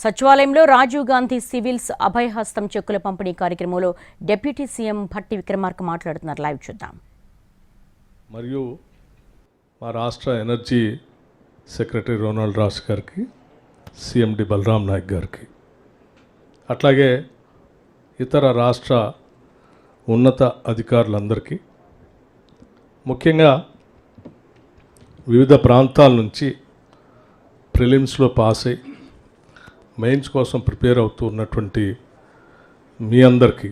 సచివాలయంలో రాజీవ్ గాంధీ సివిల్స్ అభయహస్తం చెక్కుల పంపిణీ కార్యక్రమంలో డిప్యూటీ సీఎం భట్టి విక్రమార్క మాట్లాడుతున్నారు. లైవ్ చూద్దాం. మరియు మా రాష్ట్ర ఎనర్జీ సెక్రటరీ రోనాల్డ్ రాస్ గారికి సిఎండి బలరాం నాయక్ గారికి అట్లాగే ఇతర రాష్ట్ర ఉన్నత అధికారులందరికీ ముఖ్యంగా వివిధ ప్రాంతాల నుంచి ప్రిలిమ్స్లో పాస్ అయ్యి మెయిన్స్ కోసం ప్రిపేర్ అవుతూ ఉన్నటువంటి మీ అందరికీ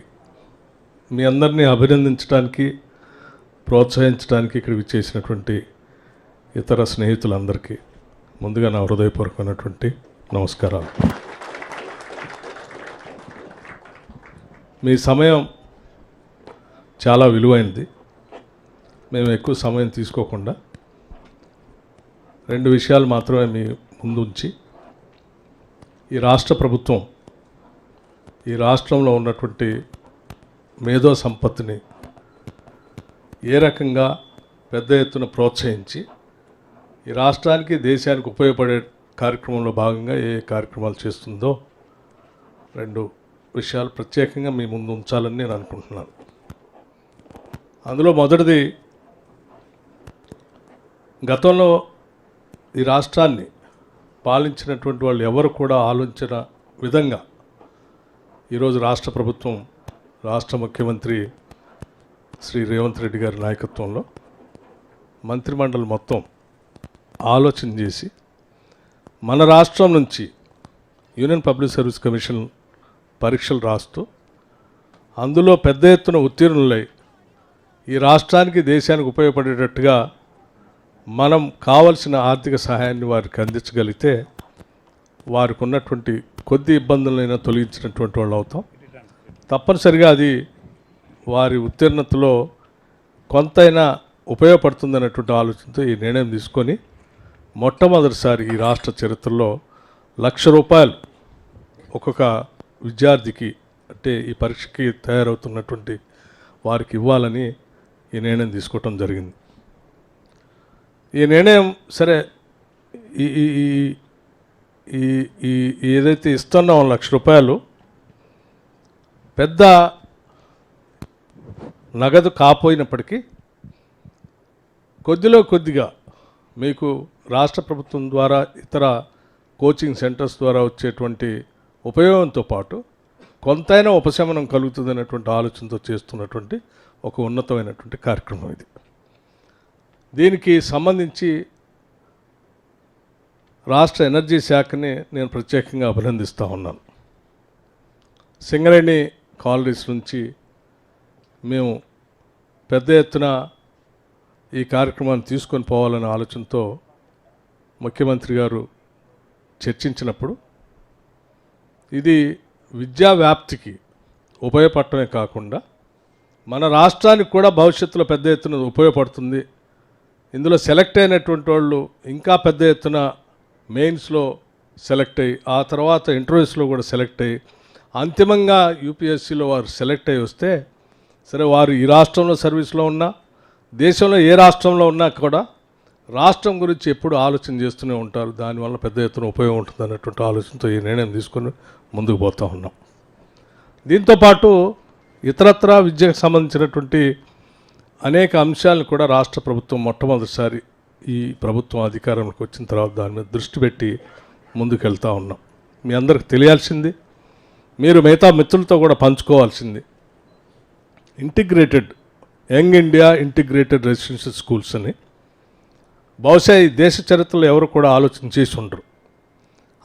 మీ అందరినీ అభినందించడానికి ప్రోత్సహించడానికి ఇక్కడ విచ్చేసినటువంటి ఇతర స్నేహితులందరికీ ముందుగా నా హృదయపూర్వకమైనటువంటి నమస్కారాలు. మీ సమయం చాలా విలువైనది. మేము ఎక్కువ సమయం తీసుకోకుండా రెండు విషయాలు మాత్రమే మీ ముందు ఉంచి ఈ రాష్ట్ర ప్రభుత్వం ఈ రాష్ట్రంలో ఉన్నటువంటి మేధో సంపత్తిని ఏ రకంగా పెద్ద ఎత్తున ప్రోత్సహించి ఈ రాష్ట్రానికి దేశానికి ఉపయోగపడే కార్యక్రమంలో భాగంగా ఏ కార్యక్రమాలు చేస్తుందో రెండు విషయాలు ప్రత్యేకంగా మీ ముందు ఉంచాలని నేను అనుకుంటున్నాను. అందులో మొదటిది గతంలో ఈ రాష్ట్రాన్ని పాలించినటువంటి వాళ్ళు ఎవరు కూడా ఆలోచించిన విధంగా ఈరోజు రాష్ట్ర ప్రభుత్వం రాష్ట్ర ముఖ్యమంత్రి శ్రీ రేవంత్ రెడ్డి గారి నాయకత్వంలో మంత్రిమండలి మొత్తం ఆలోచన చేసి మన రాష్ట్రం నుంచి యూనియన్ పబ్లిక్ సర్వీస్ కమిషన్ పరీక్షలు రాస్తూ అందులో పెద్ద ఎత్తున ఉత్తీర్ణులై ఈ రాష్ట్రానికి దేశానికి ఉపయోగపడేటట్టుగా మనం కావలసిన ఆర్థిక సహాయాన్ని వారికి అందించగలిగితే వారికి ఉన్నటువంటి కొద్ది ఇబ్బందులైనా తొలగించినటువంటి వాళ్ళు అవుతాం. తప్పనిసరిగా అది వారి ఉత్తీర్ణతలో కొంతైనా ఉపయోగపడుతుందన్నటువంటి ఆలోచనతో ఈ నిర్ణయం తీసుకొని మొట్టమొదటిసారి ఈ రాష్ట్ర చరిత్రలో లక్ష రూపాయలు ఒక్కొక్క విద్యార్థికి అంటే ఈ పరీక్షకి తయారవుతున్నటువంటి వారికి ఇవ్వాలని ఈ నిర్ణయం తీసుకోవటం జరిగింది. ఈ నిర్ణయం సరే ఈ ఈ ఈ- ఈ ఈ ఏదైతే ఇస్తున్నాం లక్ష రూపాయలు పెద్ద నగదు కాపోయినప్పటికీ కొద్దిలో కొద్దిగా మీకు రాష్ట్ర ప్రభుత్వం ద్వారా ఇతర కోచింగ్ సెంటర్స్ ద్వారా వచ్చేటువంటి ఉపయోగంతో పాటు కొంతైనా ఉపశమనం కలుగుతుందనేటువంటి ఆలోచనతో చేస్తున్నటువంటి ఒక ఉన్నతమైనటువంటి కార్యక్రమం ఇది. దీనికి సంబంధించి రాష్ట్ర ఎనర్జీ శాఖని నేను ప్రత్యేకంగా అభినందిస్తూ ఉన్నాను. సింగరేణి కాలనీస్ నుంచి మేము పెద్ద ఎత్తున ఈ కార్యక్రమాన్ని తీసుకొని పోవాలనే ఆలోచనతో ముఖ్యమంత్రి గారు చర్చించినప్పుడు ఇది విద్యా వ్యాప్తికి ఉపయోగపడటమే కాకుండా మన రాష్ట్రానికి కూడా భవిష్యత్తులో పెద్ద ఎత్తున ఉపయోగపడుతుంది ఇందులో సెలెక్ట్ అయినటువంటి వాళ్ళు ఇంకా పెద్ద ఎత్తున మెయిన్స్లో సెలెక్ట్ అయ్యి ఆ తర్వాత ఇంటర్వ్యూస్లో కూడా సెలెక్ట్ అయ్యి అంతిమంగా యూపీఎస్సీలో వారు సెలెక్ట్ అయ్యి వస్తే సరే వారు ఈ రాష్ట్రంలో సర్వీస్లో ఉన్నా దేశంలో ఏ రాష్ట్రంలో ఉన్నా కూడా రాష్ట్రం గురించి ఎప్పుడు ఆలోచన చేస్తూనే ఉంటారు. దానివల్ల పెద్ద ఎత్తున ఉపయోగం ఉంటుంది అన్నటువంటి ఆలోచనతో ఈ నిర్ణయం తీసుకొని ముందుకు పోతూ ఉన్నాం. దీంతోపాటు ఇతరత్ర విద్యకు సంబంధించినటువంటి అనేక అంశాలను కూడా రాష్ట్ర ప్రభుత్వం మొట్టమొదటిసారి ఈ ప్రభుత్వం అధికారంలోకి వచ్చిన తర్వాత దాని మీద దృష్టి పెట్టి ముందుకెళ్తా ఉన్నాం. మీ అందరికి తెలియాల్సింది మీరు మిగతా మిత్రులతో కూడా పంచుకోవాల్సింది integrated Young India integrated residential schools అని. బహుశా ఈ దేశ చరిత్రలో ఎవరు కూడా ఆలోచన చేసి ఉండరు.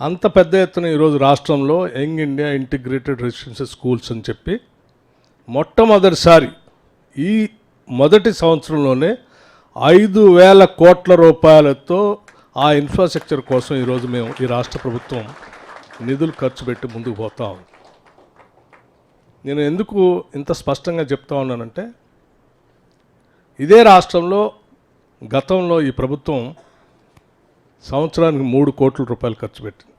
అంత పెద్ద ఎత్తున ఈరోజు రాష్ట్రంలో Young India integrated residential schools అని చెప్పి మొట్టమొదటిసారి ఈ మొదటి సంవత్సరంలోనే ఐదు వేల కోట్ల రూపాయలతో ఆ ఇన్ఫ్రాస్ట్రక్చర్ కోసం ఈరోజు మేము ఈ రాష్ట్ర ప్రభుత్వం నిధులు ఖర్చు పెట్టి ముందుకు పోతా ఉంది. నేను ఎందుకు ఇంత స్పష్టంగా చెప్తా ఉన్నానంటే ఇదే రాష్ట్రంలో గతంలో ఈ ప్రభుత్వం సంవత్సరానికి మూడు కోట్ల రూపాయలు ఖర్చు పెట్టింది.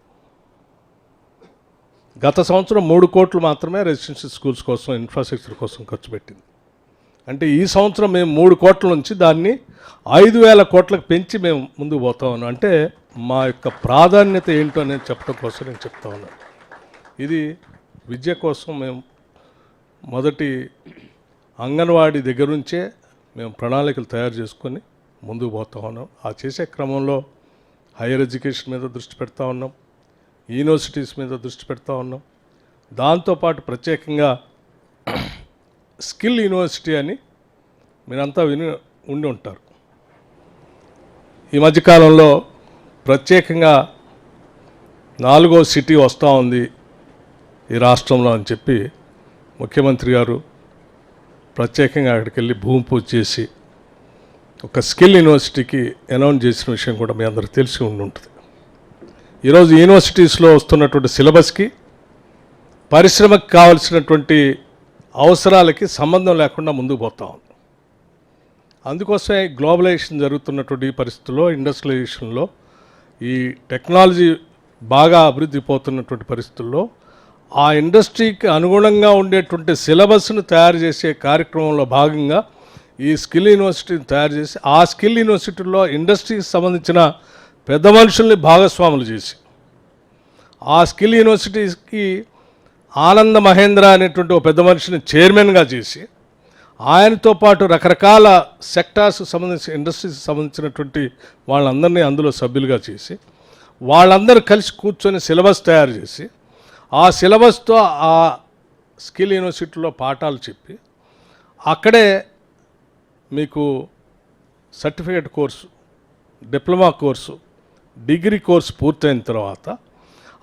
గత సంవత్సరం మూడు కోట్లు మాత్రమే రెసిడెన్షియల్ స్కూల్స్ కోసం ఇన్ఫ్రాస్ట్రక్చర్ కోసం ఖర్చు పెట్టింది. అంటే ఈ సంవత్సరం మేము మూడు కోట్ల నుంచి దాన్ని ఐదు వేల కోట్లకు పెంచి మేము ముందుకు పోతా ఉన్నాం. అంటే మా యొక్క ప్రాధాన్యత ఏంటో నేను చెప్పడం కోసం నేను చెప్తా ఉన్నాను ఇది విద్య కోసం మేము మొదటి అంగన్వాడీ దగ్గర నుంచే మేము ప్రణాళికలు తయారు చేసుకొని ముందుకు పోతా ఉన్నాం. ఆ చేసే క్రమంలో హైయర్ ఎడ్యుకేషన్ మీద దృష్టి పెడతా ఉన్నాం. యూనివర్సిటీస్ మీద దృష్టి పెడతా ఉన్నాం. దాంతోపాటు ప్రత్యేకంగా స్కిల్ యూనివర్సిటీ అని మీరంతా విని ఉండి ఉంటారు. ఈ మధ్యకాలంలో ప్రత్యేకంగా నాలుగో సిటీ వస్తూ ఉంది ఈ రాష్ట్రంలో అని చెప్పి ముఖ్యమంత్రి గారు ప్రత్యేకంగా అక్కడికి వెళ్ళి భూమి పూజ చేసి ఒక స్కిల్ యూనివర్సిటీకి అనౌన్స్ చేసిన విషయం కూడా మీ అందరికి తెలిసి ఉండి ఉంటుంది. ఈరోజు యూనివర్సిటీస్లో వస్తున్నటువంటి సిలబస్కి పరిశ్రమకు కావలసినటువంటి అవసరాలకి సంబంధం లేకుండా ముందుకు పోతా ఉంది. అందుకోసమే గ్లోబలైజేషన్ జరుగుతున్నటువంటి పరిస్థితుల్లో ఇండస్ట్రియలైజేషన్లో ఈ టెక్నాలజీ బాగా అభివృద్ధి పోతున్నటువంటి పరిస్థితుల్లో ఆ ఇండస్ట్రీకి అనుగుణంగా ఉండేటువంటి సిలబస్ను తయారు చేసే కార్యక్రమంలో భాగంగా ఈ స్కిల్ యూనివర్సిటీని తయారు చేసి ఆ స్కిల్ యూనివర్సిటీలో ఇండస్ట్రీకి సంబంధించిన పెద్ద మనుషుల్ని భాగస్వాములు చేసి ఆ స్కిల్ యూనివర్సిటీకి ఆనంద మహేంద్ర అనేటువంటి ఒక పెద్ద మనిషిని చైర్మన్గా చేసి ఆయనతో పాటు రకరకాల సెక్టార్స్ సంబంధించిన ఇండస్ట్రీస్ సంబంధించినటువంటి వాళ్ళందరినీ అందులో సభ్యులుగా చేసి వాళ్ళందరూ కలిసి కూర్చొని సిలబస్ తయారు చేసి ఆ సిలబస్తో ఆ స్కిల్ యూనివర్సిటీలో పాఠాలు చెప్పి అక్కడే మీకు certificate course diploma course degree course పూర్తయిన తర్వాత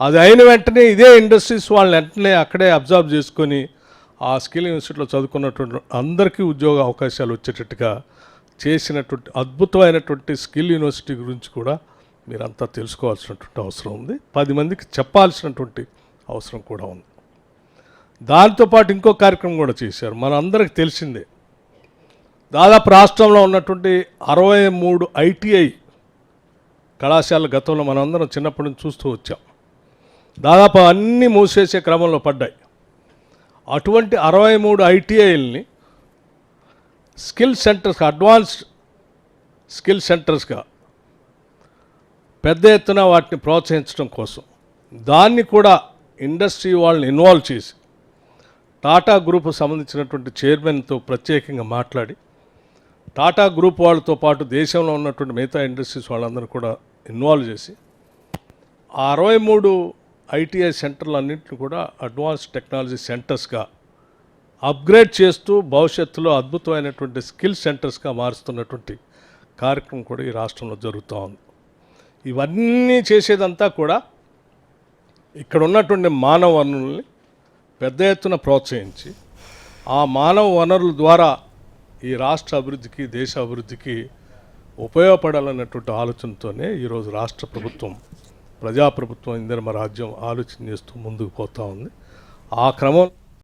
అది అయిన వెంటనే ఇదే ఇండస్ట్రీస్ వాళ్ళని వెంటనే అక్కడే అబ్జర్వ్ చేసుకొని ఆ స్కిల్ యూనివర్సిటీలో చదువుకున్నటువంటి అందరికీ ఉద్యోగ అవకాశాలు వచ్చేటట్టుగా చేసినటువంటి అద్భుతమైనటువంటి స్కిల్ యూనివర్సిటీ గురించి కూడా మీరంతా తెలుసుకోవాల్సినటువంటి అవసరం ఉంది. పది మందికి చెప్పాల్సినటువంటి అవసరం కూడా ఉంది. దాంతోపాటు ఇంకో కార్యక్రమం కూడా చేశారు. మన అందరికి తెలిసిందే. దాదాపు రాష్ట్రంలో ఉన్నటువంటి అరవై మూడు ఐటీఐ కళాశాల గతంలో మనందరం చిన్నప్పటి నుంచి చూస్తూ వచ్చాం. దాదాపు అన్నీ మూసేసే క్రమంలో పడ్డాయి. అటువంటి అరవై మూడు ఐటీఐల్ని స్కిల్ సెంటర్స్గా అడ్వాన్స్డ్ స్కిల్ సెంటర్స్గా పెద్ద ఎత్తున వాటిని ప్రోత్సహించడం కోసం దాన్ని కూడా ఇండస్ట్రీ వాళ్ళని ఇన్వాల్వ్ చేసి టాటా గ్రూప్ సంబంధించినటువంటి చైర్మన్తో ప్రత్యేకంగా మాట్లాడి టాటా గ్రూప్ వాళ్ళతో పాటు దేశంలో ఉన్నటువంటి మిగతా ఇండస్ట్రీస్ వాళ్ళందరూ కూడా ఇన్వాల్వ్ చేసి ఆ అరవై మూడు ఐటీఐ సెంటర్లు అన్నింటిని కూడా అడ్వాన్స్ టెక్నాలజీ సెంటర్స్గా అప్గ్రేడ్ చేస్తూ భవిష్యత్తులో అద్భుతమైనటువంటి స్కిల్ సెంటర్స్గా మారుస్తున్నటువంటి కార్యక్రమం కూడా ఈ రాష్ట్రంలో జరుగుతూ ఉంది. ఇవన్నీ చేసేదంతా కూడా ఇక్కడ ఉన్నటువంటి మానవ వనరుల్ని పెద్ద ఎత్తున ప్రోత్సహించి ఆ మానవ వనరుల ద్వారా ఈ రాష్ట్ర అభివృద్ధికి దేశ అభివృద్ధికి ఉపయోగపడాలన్నటువంటి ఆలోచనతోనే ఈరోజు రాష్ట్ర ప్రభుత్వం ప్రజాప్రభుత్వం ఇందిరమ రాజ్యం ఆలోచన చేస్తూ ముందుకు పోతూ ఉంది. ఆ క్రమం